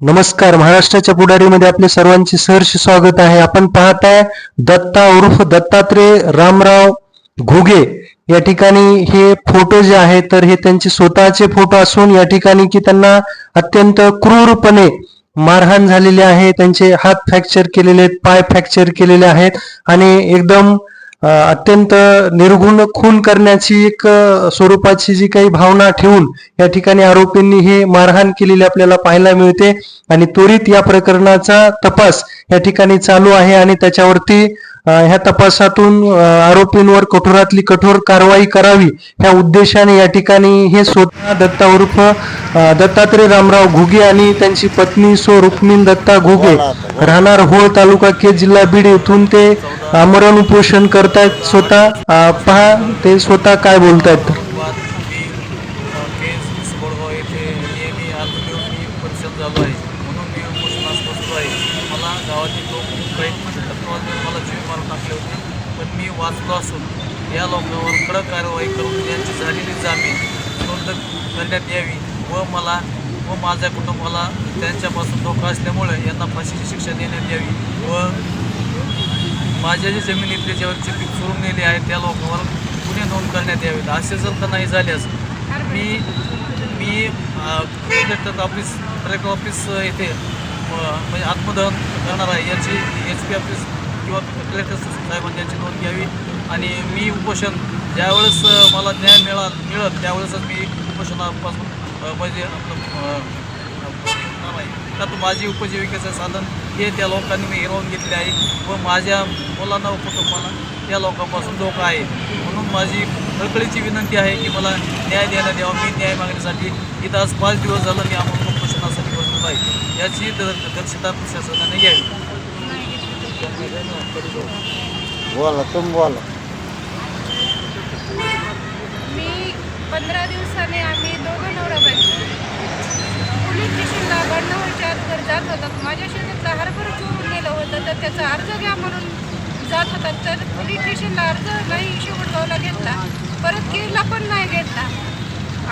नमस्कार महाराष्ट्राच्या पुढारीमध्ये आपले सर्वांचे सहर्ष स्वागत आहे. आपण पाहताय दत्ता उर्फ दत्तात्रय रामराव घुगे. या ठिकाणी हे फोटो जे आहे तर हे त्यांचे स्वतःचे फोटो असून या ठिकाणी की त्यांना अत्यंत क्रूरपणे मारहाण झालेली आहे. त्यांचे हात फ्रॅक्चर केलेले आहेत पाय फ्रॅक्चर केलेले आहेत आणि एकदम अत्यंत निर्गुण खून करण्याची एक स्वरूपाची जी काही भावना ठेवून या ठिकाणी आरोपींनी हे मारहाण केलेली आपल्याला पाहायला मिळते. आणि त्वरित या प्रकरणाचा तपास या ठिकाणी चालू आहे आणि त्याच्यावरती ह्या तपासातून आरोपींवर कठोरातली कठोर कारवाई करावी ह्या उद्देशाने या ठिकाणी हे स्वतः दत्ता उर्फ दत्तात्रय रामराव घुगे आणि त्यांची पत्नी सो रुक्मिण दत्ता घुगे राहणार होळ तालुका के जिल्हा बीड येथून ते आमरण उपोषण करतायत. स्वतः पहा ते स्वतः काय बोलतायत. परिषद झालो आहे. म्हणून मी उपोषणास आहे मला गावातील लोक काही म्हणजे तत्वावर मला जीव मारून टाकले होते पण मी वाचलो असून या लोकांवर कडक कारवाई करून त्यांची झालेली जामीन नोंद करण्यात यावी व मला व माझ्या कुटुंबाला त्यांच्यापासून धोका असल्यामुळे यांना फाशीची शिक्षा देण्यात यावी व माझ्या जे जमिनीतले ज्यावरचे पीक सोडून नेले आहे त्या लोकांवर गुन्हे नोंद करण्यात यावेत. असे जर का नाही झाल्यास मी मी कलेक्टर ऑफिस कलेक्टर ऑफिस येथे म्हणजे आत्मदहन करणार आहे याची एच पी ऑफिस किंवा कलेक्टर साहेबांनी याची नोंद घ्यावी. आणि मी उपोषण ज्यावेळेस मला न्याय मिळा मिळत त्यावेळेसच मी उपोषणापासून म्हणजे आपलं माझी उपजीविकेचं साधन हे त्या लोकांनी मी हिरवून घेतले आहे व माझ्या मुलांना व कुटुंबाला त्या लोकांपासून धोका आहे. म्हणून माझी कळकळीची विनंती आहे की मला न्याय देण्यात यावा मी न्याय मागण्यासाठी इथं आज पाच दिवस झालं मी आम्हाला बसलो आहे याची दक्षता प्रशासनाने घ्यावी. बोला तुम बोला. मी पंधरा दिवसाने आम्ही दोघं नवरा बायको. पोलीस स्टेशनला बंडावरच्या आतवर जात होतात. माझ्या शेतातला हरभरा चोरून नेलं होतं. तर त्याचा अर्ज घ्या म्हणून जात होतात. तर पोलीस स्टेशनला अर्ज नाही शेवटगावला घेतला. परत केला पण नाही घेतला.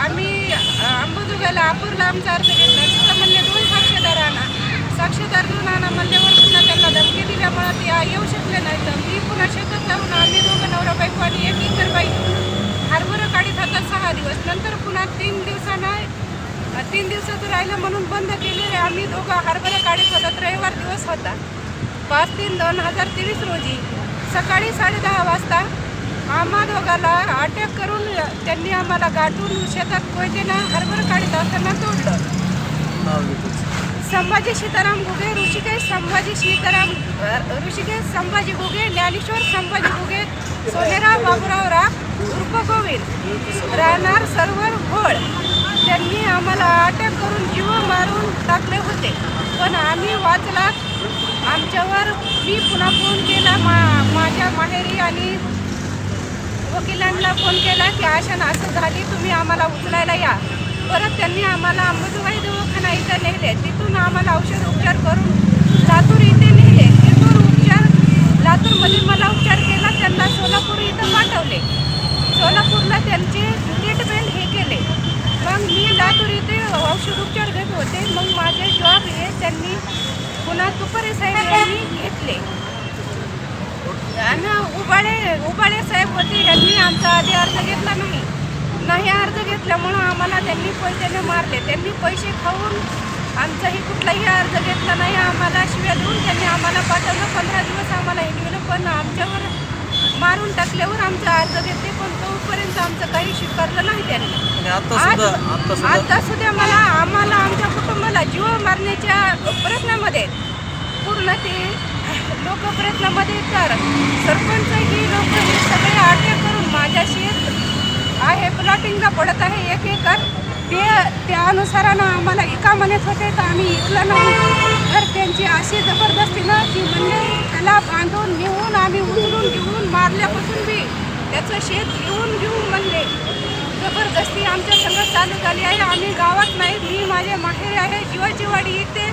आम्ही अ, अंबाजोगाईला अपूरला आमचा अर्ज घेतला तिथं म्हणले दोन साक्षीदार आणा साक्षीदार दोन आणा म्हणल्यावर पुन्हा त्यांना धमकी दिल्यामुळे ते येऊ शकले नाही तर मी पुन्हा शेतात जाऊन आम्ही दोघं नवरा बायको आणि एक इतर बाई हरभरं काढीत होता सहा दिवस. नंतर पुन्हा तीन दिवसानं तीन दिवसाचं राहिलं म्हणून बंद केलेले आम्ही दोघं हरभरं काढीत होतात रविवार दिवस होता. पाच तीन दोन हजार तेवीस रोजी सकाळी साडेदहा वाजता आम्हा दोघाला अटॅक करून त्यांनी आम्हाला गाठून शेतात कोयतेनं हरभर काढीत असताना तोडलं. संभाजी सीताराम घुगे ऋषिकेश संभाजी सीताराम ऋषिकेश संभाजी घुगे ज्ञानेश्वर संभाजी घुगे सोनेराव बाबुराव राम उर्फ गोविंद राहणार सरोवर घोळ. त्यांनी आम्हाला अटक करून जीव मारून टाकले होते. पण आम्ही वाचला आमच्यावर मी पुन्हा फोन केला मा माझ्या माहेरी आणि वकिलांना फोन केला की आशा असं झाली तुम्ही आम्हाला उचलायला या. परत त्यांनी आम्हाला अंबाजोगाई दवाखाना इथं नेले. आम्हाला औषध उपचार करून लातूर इथे नेले. तिथून उपचार लातूरमध्ये मला उपचार केला त्यांना सोलापूर इथं पाठवले. सोलापूरला त्यांचे ट्रीटमेंट हे केले. मग मी लातूर इथे औषध उपचार घेत होते. मग माझे जॉब हे त्यांनी पुन्हा तुपरे साहेब यांनी घेतले. आणि उबाळे उबाळे साहेब होते यांनी आमचा आधी अर्ज घेतला नाही. नाही अर्ज घेतल्यामुळं आम्हाला त्यांनी पैशाने मारले. त्यांनी पैसे खाऊन आमचाही कुठलाही अर्ज घेतला नाही आम्हाला शिव्या देऊन त्यांनी आम्हाला पाठवलं. पंधरा दिवस आम्हाला हे केलं पण आमच्यावर मारून टाकल्यावर आमचा अर्ज घेतले पण तोपर्यंत आमचं काही स्वीकारलं नाही त्यांनी. आता आज सुद्धा मला आम्हाला आमच्या कुटुंबाला जीव मारण्याच्या प्रयत्नामध्ये पूर्ण ते लोक प्रयत्नामध्ये तर सरपंच ही लोक हे सगळे अटक करून माझ्या शेत आहे. प्लॉटिंगला पडत आहे एक एकर. ते त्या अनुसारानं आम्हाला एका म्हणत होते तर आम्ही इकलं नाही. तर त्यांची अशी जबरदस्तीनं की म्हणजे त्याला बांधून नेऊन आम्ही उचलून घेऊन मारल्यापासून बी त्याचं शेत घेऊन घेऊन म्हणले. जबरदस्ती आमच्या संघ चालू झाली आहे. आम्ही गावात नाही मी माझे माहेरी आहे जीवाची इथे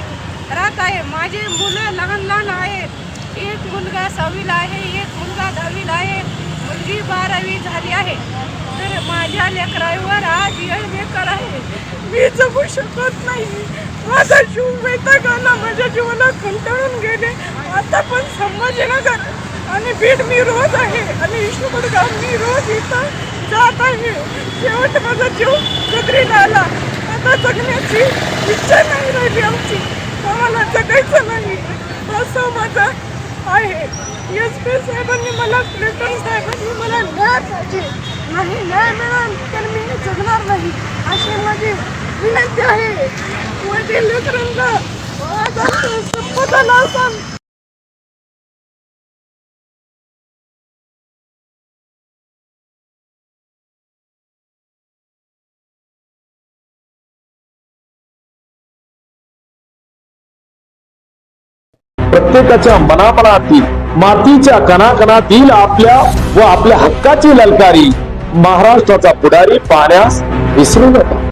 राहत आहे. माझे मुलं लहान लहान आहेत. एक मुलगा सहावीला आहे एक मुलगा दहावीला आहे. मुलगी बारावी झाली आहे. लेकर माझ्या लेकरावर आज येळ लेकर आहे. मी जगू शकत नाही. माझा जीव वैताग आला माझ्या जीवाला कंटाळून गेले. आता पण संभाजीनगर आणि बीड मी रोज आहे. आणि गाव मी रोज इथं जात आहे. शेवट माझा जीव कदरीला आला आता जगण्याची इच्छा नाही राहिली आमची. आम्हाला जगायचं नाही. असं माझं आहे. एस पी साहेबांनी मला कलेक्टर साहेबांनी मला न्याय पाहिजे. नाही न्याय मिळेल तर मी जगणार नाही. अशी माझी विनंती आहे. वडील लेकरांना माझा प्रत्येकाच्या मनामनातील मातीच्या कणाकणातील आपल्या व आपल्या हक्काची ललकारी. महाराष्ट्राचा पुढारी पाहण्यास विसरू नका.